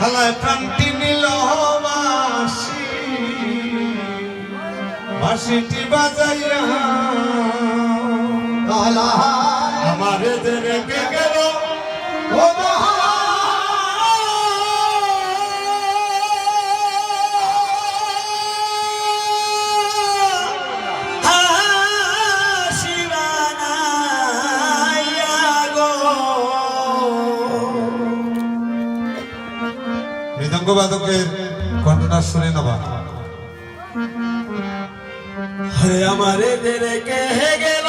খালায় প্রান্তি নিল বাসি বাসিটি বাজাইয়া। আমার রেখে বাদকের কণ্ঠটা শুনে নেবা। হরে আমারে কে গেল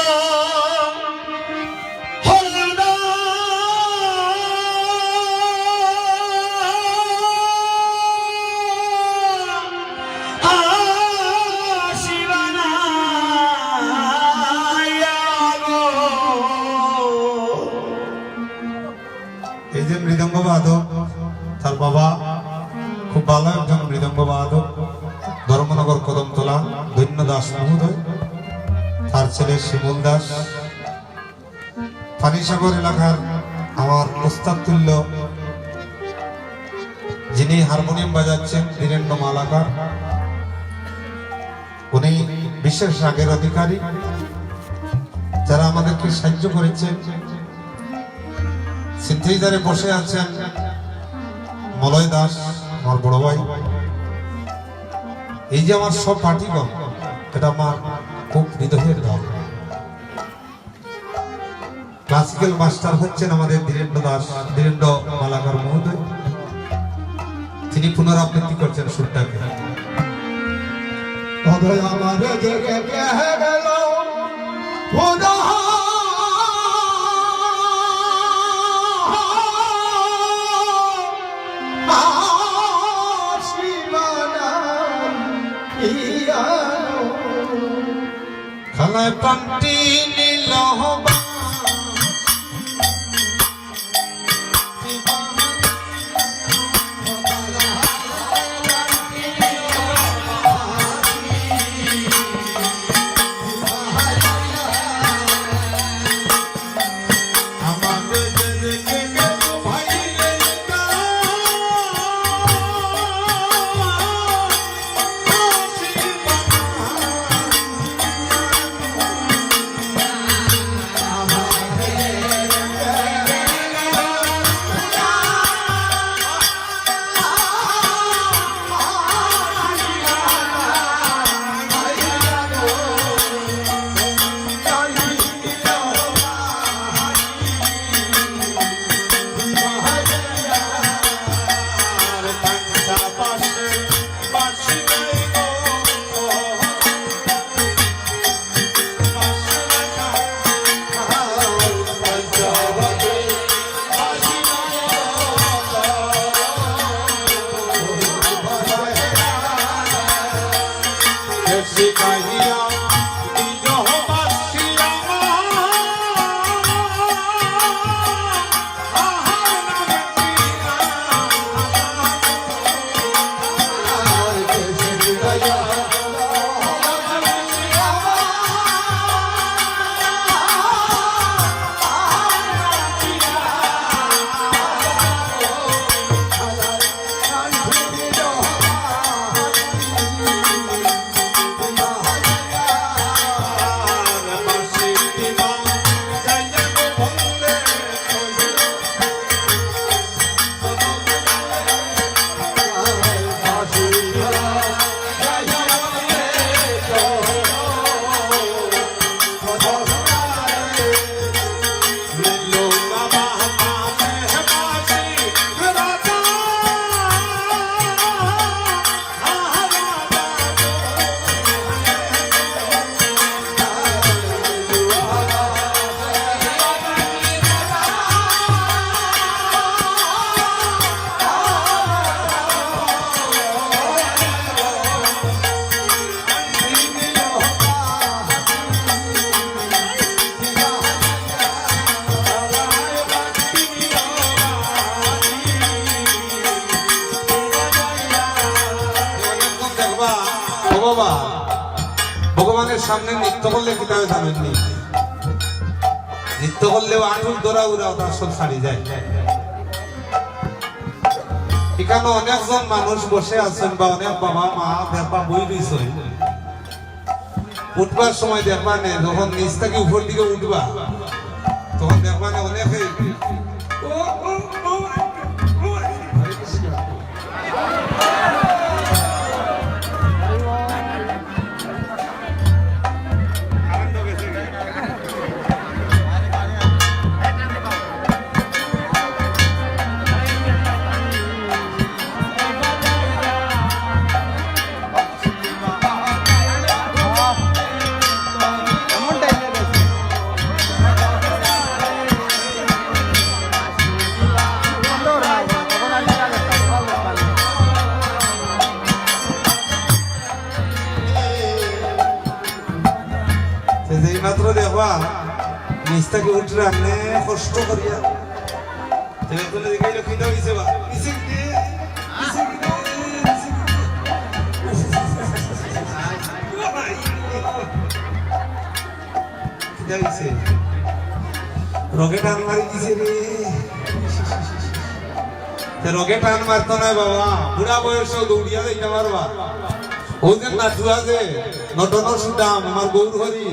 বাজাচ্ছেন বীরেন্দ্র মালাকার। উনি বিশেষ রাগের অধিকারী। যারা আমাদেরকে সাহায্য করেছেন সিদ্ধিদারে বসে আছেন মলয় দাস, আমার বড় ভাই। এই যে আমার সব পার্টিগণ, এটা আমার খুব হৃদয়ের দল। ক্লাসিক্যাল মাস্টার হচ্ছেন আমাদের ধীরেন্দ্র দাস, ধীরেন্দ্র মালাকার তিনি পুনরাবৃত্তি করছেন সুরটাকে আমার দেরে কে গেল নৃত্য করলে কি তাহলে নৃত্য করলেও যায় এখানে অনেকজন মানুষ বসে আছেন বা অনেক বাবা, মা দেখবা বই উঠবার সময় দেখবা যখন নিচ থেকে উপর দিকে উঠবা, তখন দেখবা না অনেকে আপনি কষ্ট করিয়া। রগে টান মারি দিছে রে। রগে টান মারতো না বাবা। বুড়া বয়সেও দৌড়িয়া যাইতে পারবা। ওদের যে নটন সুদাম আমার গৌর হরি,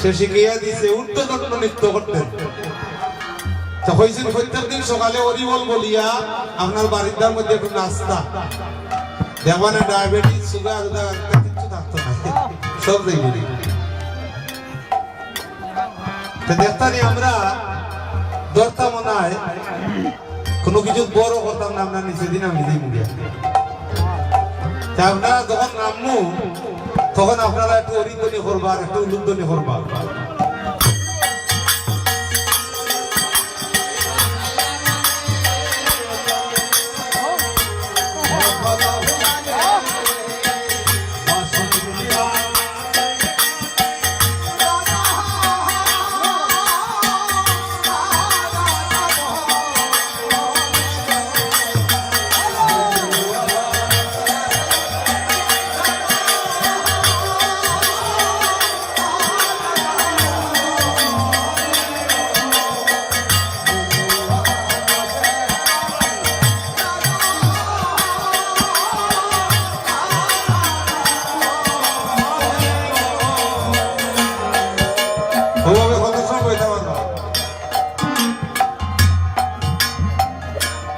সে শিখিয়া দিছে উত্তর নটন নৃত্য করতেন। হয়েছেন প্রত্যেক দিন সকালে অরিবল বলিয়া আপনার বাড়ির মধ্যে একটু নাস্তা। দেখবানে ডায়াবেটিস, সুগার কিছু থাকতো না। সব দেখবি আমরা, ধরতাম মনে হয় কোনো কিছু বড় করতাম না, আমরা নিচে দিন আমি দিই আপনারা যখন নামবো তখন আপনারা একটু অরিন্দনি করবা একটু উলুন্দনি করবা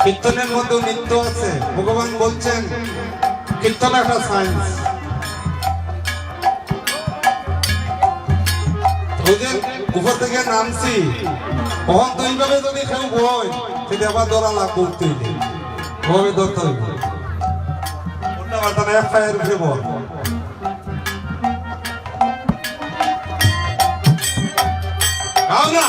কীর্তনের মধ্যে নৃত্য আছে। ভগবান বলছেন, কীর্তন একটা সায়েন্স উপর থেকে নামছি তো এইভাবে যদি কেউ বই সেটা আবার লাগবে উঠতে হইলে। ওভাবে ধরতে না।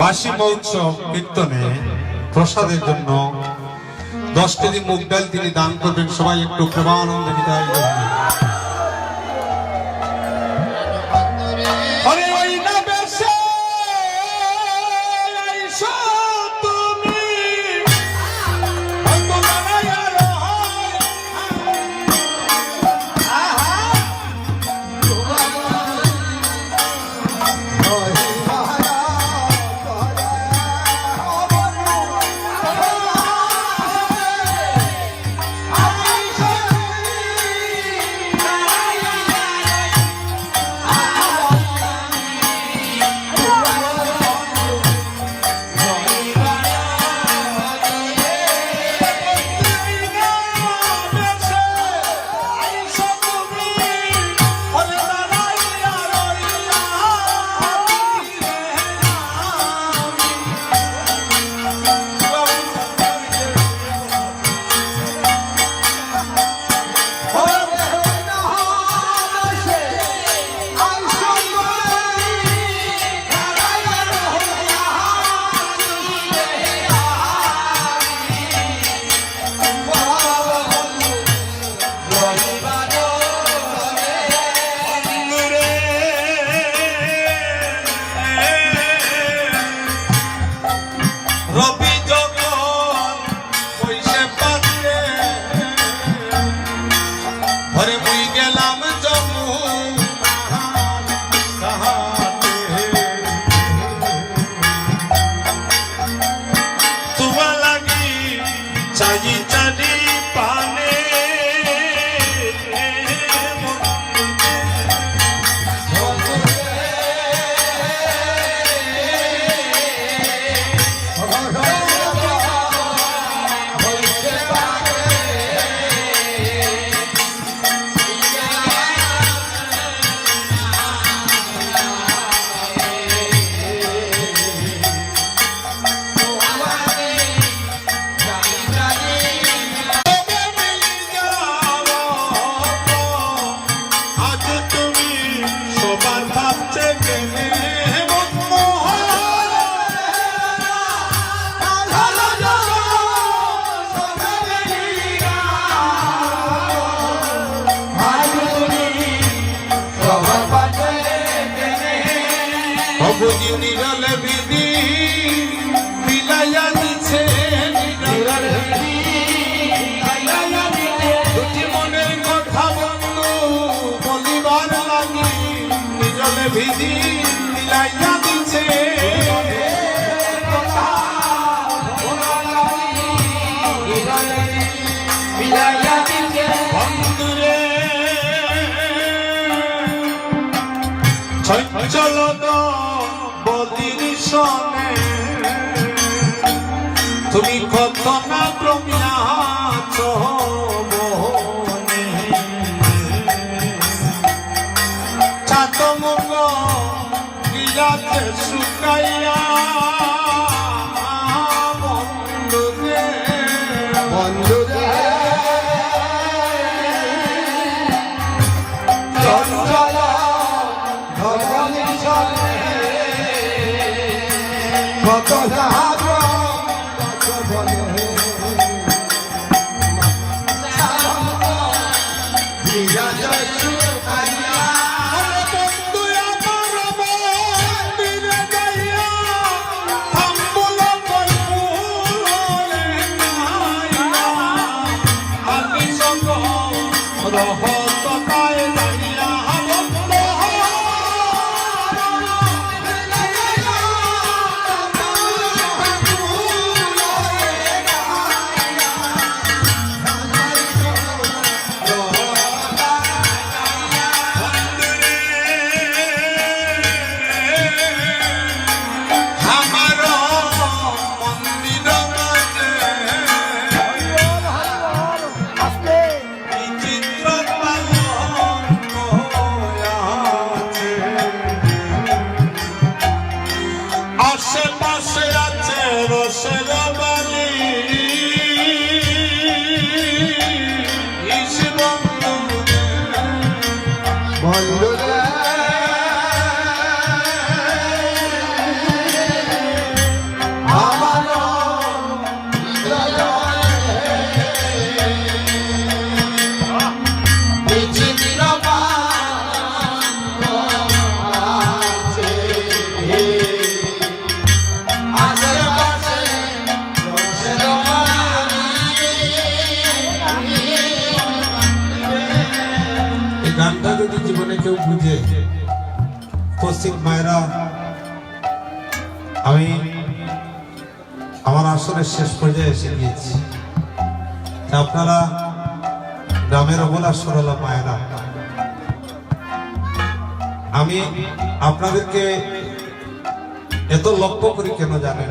বার্ষিক মৌচ কীর্তনে প্রসাদের জন্য দশ কেজি মুগ ডাল তিনি দান করবেন। সবাই একটু প্রেমানন্দ বিদায় করবেন time you বুঝি নিরল বিধি। পিছনে তুমি কত না প্রমিয়াছ চাতমুখ শুকাইয়া কত বুঝে পশ্চিম মায়েরা, আমি আমার আসরের শেষ পর্যায়ে এসে গিয়েছি। আপনারা গ্রামের অবলা সরলা মায়েরা, আমি আপনাদেরকে এত লক্ষ্য করি কেন জানেন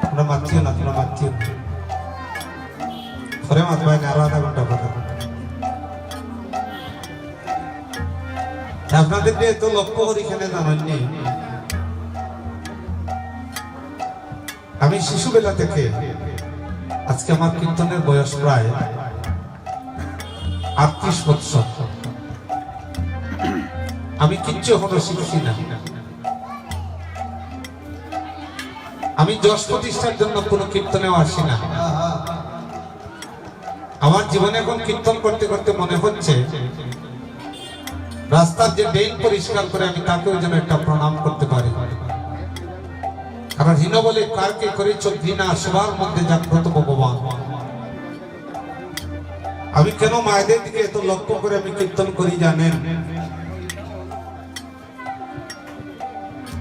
তোমরা মাতৃও না না। পরে মাতবাই না আরও ঘণ্টা কথা আপনাদেরকে এত লক্ষ্য করি এখানে জানাননি আমি শিশুবেলা থেকে আজকে আমার কীর্তনের বয়স প্রায় আটত্রিশ বৎসর। আমি কিচ্ছু এখনও শিখছি না। আমি যশ প্রতিষ্ঠার জন্য কোনো কীর্তনেও আসি না। আমার জীবনে এখন কীর্তন করতে করতে মনে হচ্ছে রাস্তার যে ড্রেন পরিষ্কার করে আমি তাকেও যেন একটা প্রণাম করতে পারি। কারণ হীন বলে, কারকে করেছ ঘৃণা সবার মধ্যে জাগ্রত ভগবান। আমি কেন মায়েদের দিকে এত লক্ষ্য করে আমি কীর্তন করি জানেন?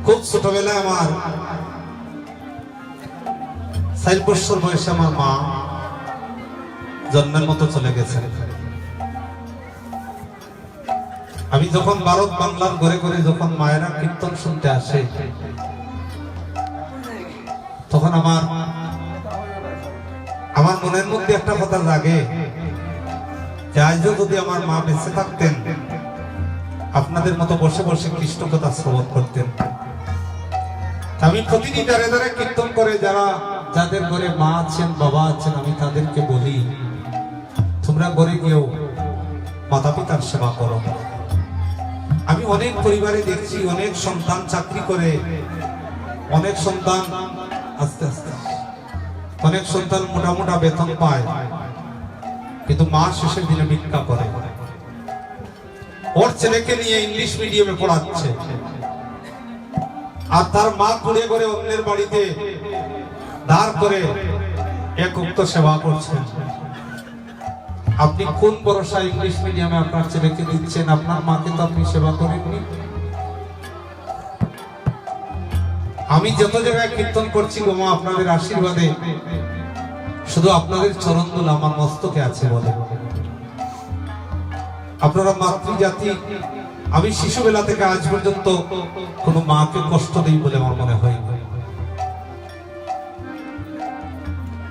খুব ছোটবেলায় আমার ষাট বছর বয়সে আমার মা জন্মের মতো চলে গেছে আমি যখন ভারত বাংলার ঘরে ঘরে যখন মায়েরা কীর্তন শুনতে আসে, তখন আমার আমার মনের মধ্যে একটা কথা লাগে যে আজও যদি আমার মা বেঁচে থাকতেন, আপনাদের মতো বসে বসে কৃষ্ণ কথা শ্রবণ করতেন। আমি প্রতিদিন দাঁড়ে দাঁড়ে কীর্তন করে যারা, যাদের ঘরে মা আছেন, বাবা আছেন, আমি তাদেরকে বলি, তোমরা ঘরে গিয়েও মাতা পিতার সেবা করো। আমি অনেক পরিবারে দেখছি অনেক সন্তান চাকরি করে, অনেক সন্তান আস্তে আস্তে, অনেক সন্তান মোটা মোটা বেতন পায়, কিন্তু মা শেষের দিনে ভিক্ষা করে। ওর ছেলেকে নিয়ে ইংলিশ মিডিয়ামে পড়াচ্ছে। আর তার মা ঘুরে ঘুরে অন্যের বাড়িতে দাঁড় করে এক উক্ত সেবা করছেন আপনি কোন ভরসা ইংলিশ মিডিয়ামে আপনার ছেলেকে দিচ্ছেন? আপনার মাকে তো আপনি সেবা করেননি। আমি যত জায়গায় কীর্তন করছি গো মা আপনাদের আশীর্বাদে, শুধু আপনাদের চরণ দুল আমার মস্তকে আছে বলে। আপনারা মাতৃজাতি, আমি শিশুবেলা থেকে আজ পর্যন্ত কোনো মাকে কষ্ট দিই বলে আমার মনে হয়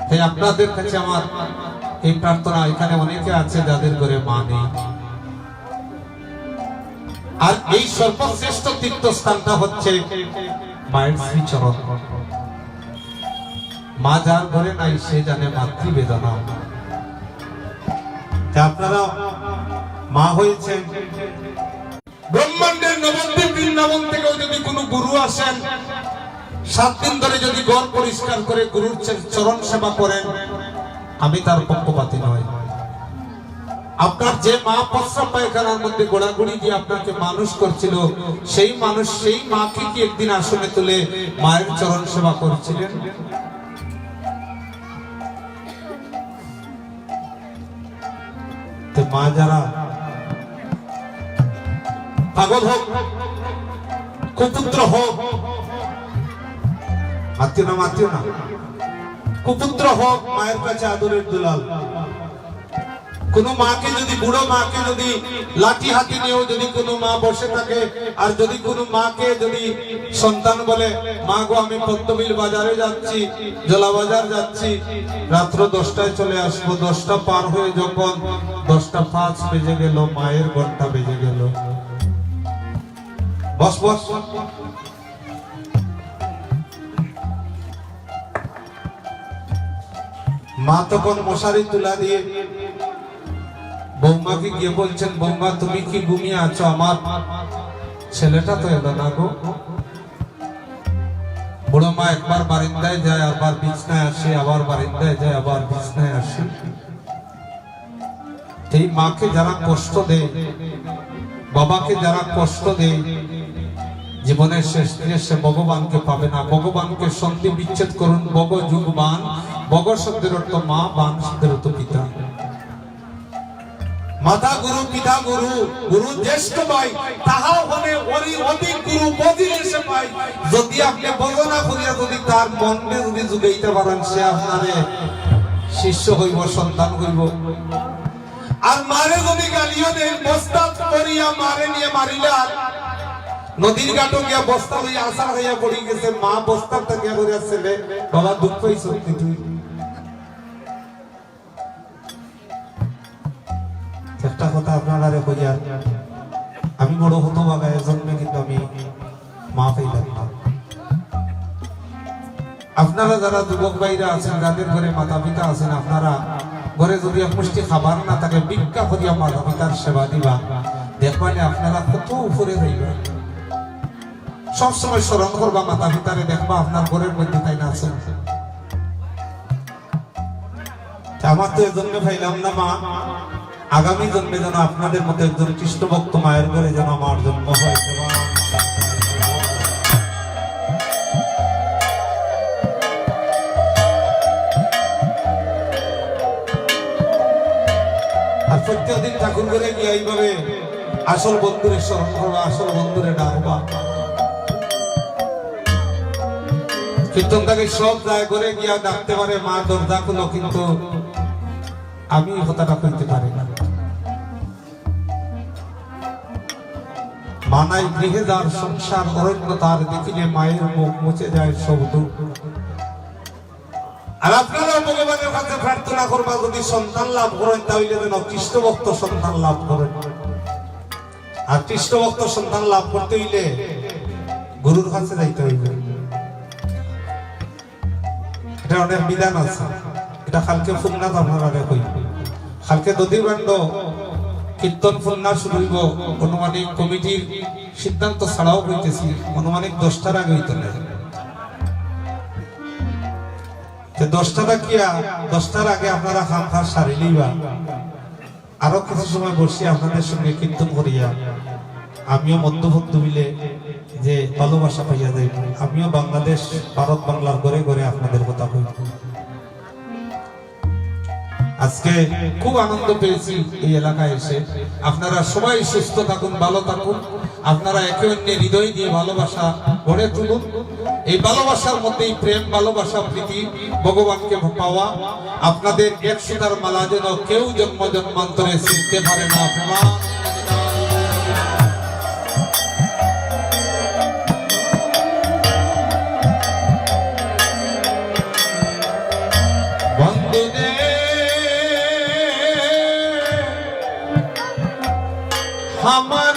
তাই আপনাদের কাছে আমার এই প্রার্থনা এখানে অনেকে আছে যাদের ঘরে মা নেই। আর এই সর্বশ্রেষ্ঠ তীর্থস্থানটা হচ্ছে মায়ের শ্রীচরণ। মা যার ঘরে নাই, সে জানে মাতৃ বেদনা আপনারা মা হয়েছেন। ব্রহ্মাণ্ডের নবদ্বীপ বৃন্দাবন থেকেও যদি কোনো গুরু আসেন, সাত দিন ধরে যদি গড় পরিষ্কার করে গুরুর চরণ সেবা করেন আমি তার পক্ষপাতি নয় আপনার যে মা প্রস্রাব পায়খানার মধ্যে গোড়াগুড়ি দিয়ে আপনাকে মানুষ করছিল, সেই মানুষ, সেই মাকে কি একদিন আসনে তুলে মায়ের চরণ সেবা করেছিলেন? মা যারা পাগল হোক, কুপুত্র হোক মাতিও না মাতিও না। কুপুত্র হোক, মায়ের কাছে আদরের দুলাল। কোন মাকে যদি, বুড়ো মাকে যদি লাঠি হাতি নিয়েও যদি কোনো মা বসে থাকে, আর যদি কোনো মাকে যদি সন্তান বলে, মা গো, আমি পদ্মবিল বাজারে যাচ্ছি জলা বাজার যাচ্ছি, রাত্র দশটায় চলে আসব। দশটা পার হয়ে যখন দশটা পাঁচ বেজে গেল, মায়ের ঘণ্টা বেজে গেল। বস বস। মা তখন মশারি তুলা দিয়ে। বৌমাকে গিয়ে বলছেন, বৌমা, তুমি কি ঘুমিয়ে আছো? আমার ছেলেটা তো এলো না গো। বুড়ো মা একবার বারিন্দায় যায়, আবার বিছনায় আসে, আবার বারিন্দায় যায়, আবার বিছনায় আসে। এই মাকে যারা কষ্ট দেয়, বাবাকে যারা কষ্ট দেয়, জীবনের শেষ দিনে সে ভগবানকে পাবে না। ভগবানকে সন্ধি বিচ্ছেদ করুন বগ যুগ বগ শব্দের অর্থ মা বান শব্দের অর্থ পিতা। মাতা গুরু, পিতা গুরু গুরু জ্যেষ্ঠ ভাই তাহা হলে ওরি অধিক গুরু বদিলে সে পাই। যদি আপনি বদনা করিয়া, যদি তার মনকে যদি যুগাইতে পারেন, সে আপনারে শিষ্য হইব, সন্তান হইব। আর মারে যদি গালিও দেন বস্তা করিয়া মারে নিয়ে মারিলে আর নদীর ঘাটও গিয়া বস্তা হইয়া আসার হইয়া পড়ি গেছে। মা বস্তা থাকিয়া করিয়া ছেলে, বাবা দুঃখ হইছ তুই একটা কথা আপনারা কইয়া আমি বড় হতো বাগায় জন্মে কিন্তু আমি মা পাইলাম না আপনারা যারা যুবক ভাইরা আছেন, যাদের ঘরে মাতা পিতা আছেন, আপনারা ঘরে যদি মুষ্টি খাবার না থাকে, ভিক্ষা করিয়া মাতা পিতার সেবা দিবা, দেখবানে আপনারা কত উপরে যাইবেন সবসময় স্মরণ করবা মাতা পিতারে দেখবা আপনার ঘরের মধ্যে তাই না আছে। তা আমার তো এজন্য পাইলাম না, মা। আগামী জন্মে যেন আপনাদের মতো একজন কৃষ্ণ ভক্ত মায়ের ঘরে যেন আমার জন্ম হয়। আর প্রত্যেকদিন ঠাকুর ঘরে গিয়ে এইভাবে আসল বন্ধুরে স্মরণ আসল বন্ধুরে ডাকবা। কীর্তন তাকে সব যায় করে গিয়া ডাকতে পারে, মা দরজা খুলো কিন্তু আমি কথাটা কইতে পারি না। মানাই গৃহে যার সংসার, অরণ্য তার দেখিলে মায়ের মুখ মুছে যায় সব আর আপনারা ভগবানের কাছে প্রার্থনা করবা, যদি সন্তান লাভ করেন, তাহলে যেন কৃষ্ণ ভক্ত সন্তান লাভ করেন। আর কৃষ্ণ ভক্ত সন্তান লাভ করতে হইলে গুরুর কাছে যাইতে হইবে। এটা অনেক বিধান আছে। এটা কালকে ফুলনাথ আপনারা কই কালকে দধিবান্ড কীর্তন ফুলনা শুরু হইব অনুমানিক কমিটির সিদ্ধান্ত ছাড়াও হইতেছি অনুমানিক দশটার আগে হইতে তো দশটাটা কি দশটার আগে আপনারা খাম খার সারিলেই বা আরও কিছু সময় বসে আপনাদের সঙ্গে কীর্তন করিয়া, আমিও মধ্যভক্ত মিলে যে ভালোবাসা পাইয়া যাই আমিও বাংলাদেশ, ভারত বাংলার ঘরে ঘরে আপনাদের কথা কই আজকে খুব আনন্দ পেয়েছি এই এলাকায় এসে। আপনারা সবাই সুস্থ থাকুন, ভালো থাকুন। আপনারা একে অন্যের হৃদয় দিয়ে ভালোবাসা গড়ে তুলুন। এই ভালোবাসার মধ্যেই প্রেম, ভালোবাসা, প্রীতি ভগবানকে পাওয়া। আপনাদের এক সুতার মালা যেন কেউ জন্ম জন্মান্তরে শিখতে পারে না। প্রমাণ আমার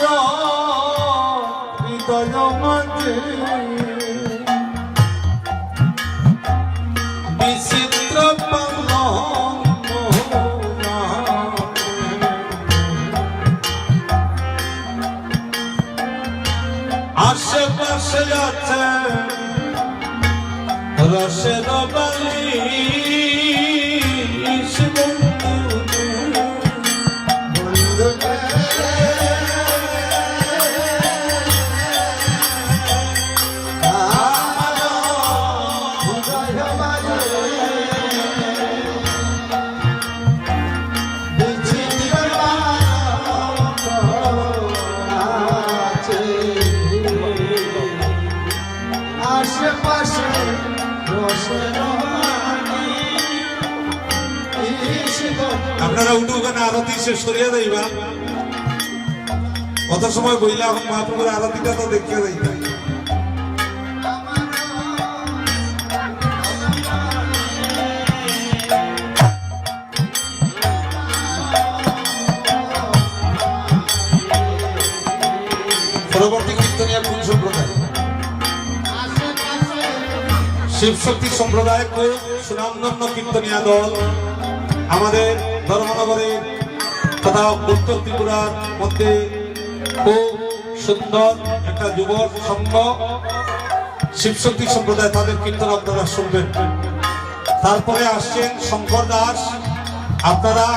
আপনারা উঠু কেন আরতি শেষ সরিয়া যাইবা। কত সময় বইলা এখন মহাপ্রভুর আরতিটা তো দেখিয়া যাইতা। পরবর্তী সম্প্রদায়? শিবশক্তি সম্প্রদায় খুব সুনামধন্য কীর্তনিয়া দল। আমাদের ধর্মনগরের তথা উত্তর ত্রিপুরার মধ্যে খুব সুন্দর একটা যুব সংঘ, শিবশক্তি সম্প্রদায় তাদের কীর্তন আপনারা শুনবেন। তারপরে আসছেন শঙ্কর দাস। আপনারা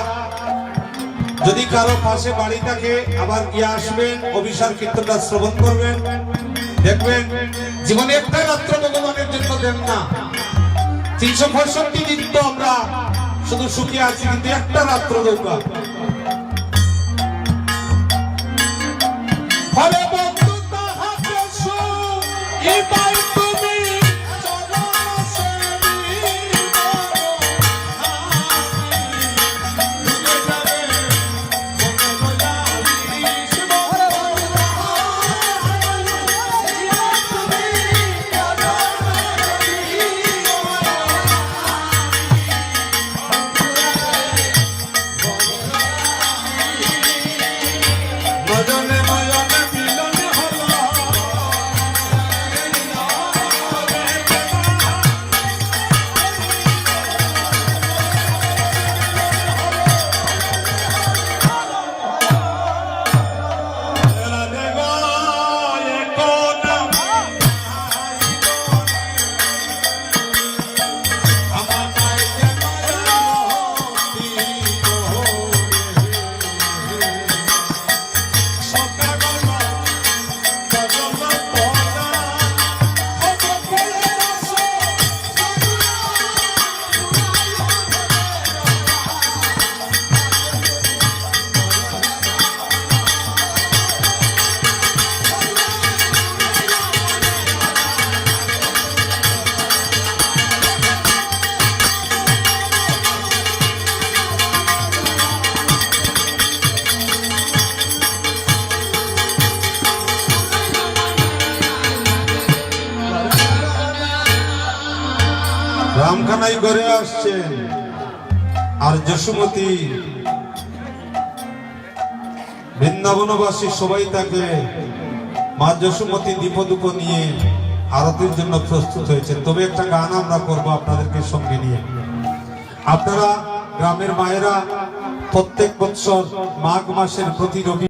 যদি কারও পাশে বাড়ি থাকে, আবার গিয়ে আসবেন, অভিসার কীর্তনটা শ্রবণ করবেন। দেখবেন জীবনে একটা রাত্র ভগবানের জন্য দেন না। তিনশো পঁয়ষট্টি দিন তো আমরা শুধু সুখী আছি কিন্তু একটা রাত্র দৌকা আসছেন আর যশুমতি বৃন্দাবনবাসী সবাই তাকে মা যশুমতি দীপদুপ নিয়ে আরতির জন্য প্রস্তুত হয়েছেন। তবে একটা গান আমরা করব আপনাদেরকে সঙ্গে নিয়ে। আপনারা গ্রামের মায়েরা প্রত্যেক বৎসর মাঘ মাসের প্রতি রবি